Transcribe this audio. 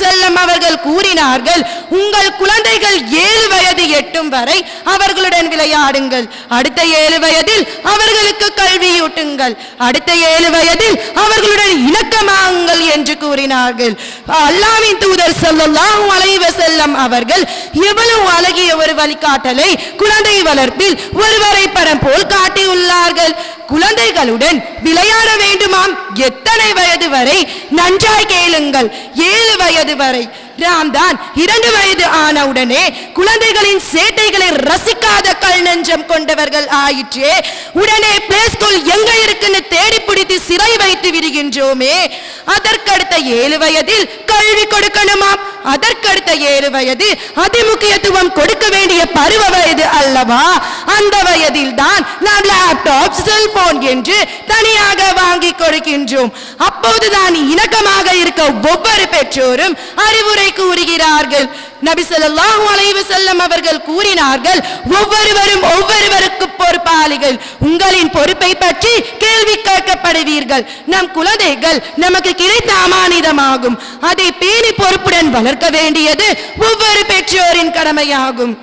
செல்லம் அவர்கள் கூறினார்கள் உங்கள் குழந்தைகள் ஏழு வயது எட்டும் வரை அவர்களுடன் விளையாடுங்கள். அடுத்த ஏழு வயதில் அவர்களுக்கு கல்வியூட்டுங்கள். அடுத்த ஏழு வயதில் அவர்களுடன் இணக்கமாகுங்கள் என்று கூறினார்கள். அல்லாவின் தூதர் ஸல்லல்லாஹு அலைஹி செல்லம் அவர்கள் எவ்வளவு அழகிய ஒரு வழிகாட்டலை குழந்தை வளர்ப்பில் ஒருவரை படம் போல் காட்டியுள்ளார்கள் குழந்தைகளுடன் விளையாட வேண்டுமாம். எத்தனை வயது வரை? நன்றாய் கேளுங்கள். ஏழு வயது வரை. நாம் தான் இரண்டு வயது ஆனவுடனே குழந்தைகளின் சேட்டைகளை ரசிக்காத கல் நெஞ்சம் கொண்டவர்கள் ஆயிற்றே. உடனே பிளே ஸ்கூல் எங்க இருக்குன்னு தேடி பிடித்து சிறை வைத்து விடுகின்றோமே. அதற்கடுத்த ஏழு வயதில் கல்வி கொடுக்கணுமாம் அதற்கடுத்த ஏழு வயது அதிமுக்கியத்துவம் கொடுக்க வேண்டிய பருவ வயது அல்லவா? அந்த வயதில் தான் நாம் லேப்டாப் செல்போன் என்று தனியாக வாங்கி கொடுக்கின்றோம். அப்போதுதான் இணக்கமாக இருக்க ஒவ்வொரு பெற்றோரும் அறிவுரை கூறுகிறார்கள். நபி சொல்லாஹு அலைவு செல்லம் அவர்கள் கூறினார்கள் ஒவ்வொருவரும் ஒவ்வொருவருக்கு பொறுப்பாளிகள். உங்களின் பொறுப்பை பற்றி கேள்வி கேட்கப்படுவீர்கள். நம் குழந்தைகள் நமக்கு கிடைத்த அமானிதமாகும். அதை பேணி பொறுப்புடன் வளர்க்க வேண்டியது ஒவ்வொரு பெற்றோரின் கடமையாகும்.